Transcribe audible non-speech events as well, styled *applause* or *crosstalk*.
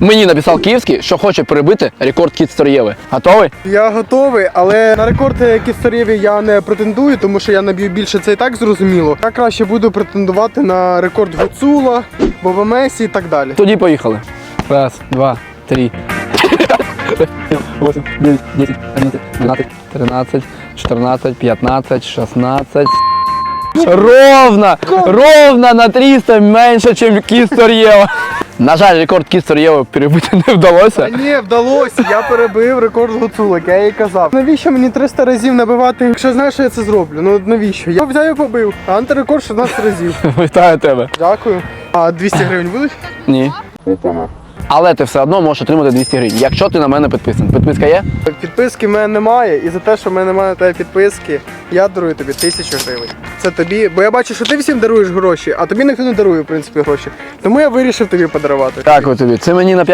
Мені написав Київський, що хоче перебити рекорд кіт Сторєви. Готовий? Я готовий, але на рекорд кістарєві я не претендую, тому що я наб'ю більше це і так зрозуміло. Я краще буду претендувати на рекорд Гуцула, Боба Месі і так далі. Тоді поїхали. Раз, два, три. 8, 9, 10, 11, 12, 13, 14, 15, 16. Ровно! Ровно на 300 менше, ніж кіт Сторєва. На жаль, рекорд Кістер Єву перебити не Та вдалося. ні, вдалося, я перебив рекорд гуцулик, я їй казав. Навіщо мені 300 разів набивати, якщо знаєш, що я це зроблю? Ну навіщо? Я взяв і побив. А антирекорд 16 разів. *laughs* Вітаю тебе. Дякую. А 200 гривень будуть? Ні. Але ти все одно можеш отримати 200 гривень, якщо ти на мене підписаний. Підписка є? Підписки в мене немає, і за те, що в мене немає на тебе підписки, я дарую тобі тисячу гривень. Це тобі, бо я бачу, що ти всім даруєш гроші, а тобі ніхто не дарує, в принципі, гроші. Тому я вирішив тобі подарувати. Так, тобі. Це мені на